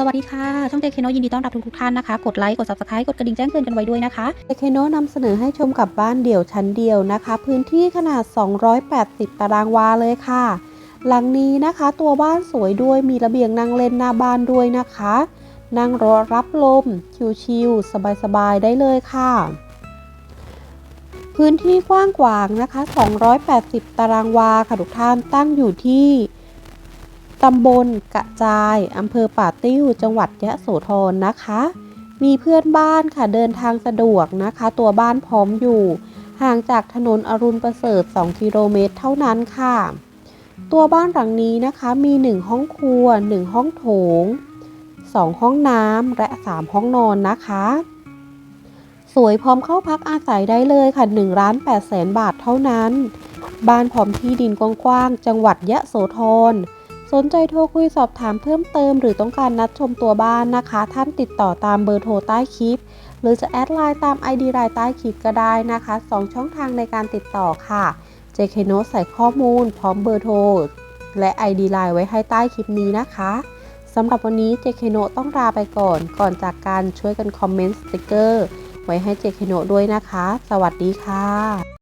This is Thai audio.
สวัสดีค่ะ ช่องเจคโนยินดีต้อนรับทุกท่านนะคะ กดไลค์ กด subscribe กดกระดิ่งแจ้งเตือนกันไว้ด้วยนะคะเอเคโนนำเสนอให้ชมกับบ้านเดี่ยวชั้นเดียวนะคะ พื้นที่ขนาด 280 ตารางวาเลยค่ะ หลังนี้นะคะ ตัวบ้านสวยด้วยมีระเบียงนั่งเล่นหน้าบ้านด้วยนะคะ นั่งรอรับลม ชิวๆสบายๆ ได้เลยค่ะ พื้นที่กว้างขวางนะคะ 280 ตารางวาค่ะทุกท่านตั้งอยู่ที่ ตำบลกระจายอำเภอป่าติ้ว จังหวัดยะโสธรนะคะ มีเพื่อนบ้านค่ะเดินทางสะดวกนะคะ ตัวบ้านพร้อมอยู่ ห่างจากถนนอรุณประเสริฐ 2 กิโลเมตรเท่านั้นค่ะ ตัวบ้านหลังนี้นะคะมี 1 ห้องครัว 1 ห้องโถง 2 ห้องน้ำและ 3 ห้องนอนนะคะ สวยพร้อมเข้าพักอาศัยได้เลยค่ะ1ล้าน8แสนบาทเท่านั้น บ้านพร้อมที่ดินกว้างๆจังหวัดยะโสธร สนใจโทรคุยสอบถามเพิ่มเติม หรือต้องการนัดชมตัวบ้านนะคะ ท่านติดต่อตามเบอร์โทรใต้คลิป หรือจะแอดไลน์ตาม ID ไลน์ใต้คลิปก็ได้นะคะ 2 ช่องทางในการติดต่อค่ะ JK n o ใส่ข้อมูล พร้อมเบอร์โทร และ ID ไลน์ไว้ให้ใต้คลิปนี้นะคะสำหรับวันนี้ JK n o ต้องลาไปก่อน ก่อนจากการช่วยกันคอมเมนต์สติกเกอร์ไว้ให้ JK n o ด้วยนะคะ สวัสดีค่ะ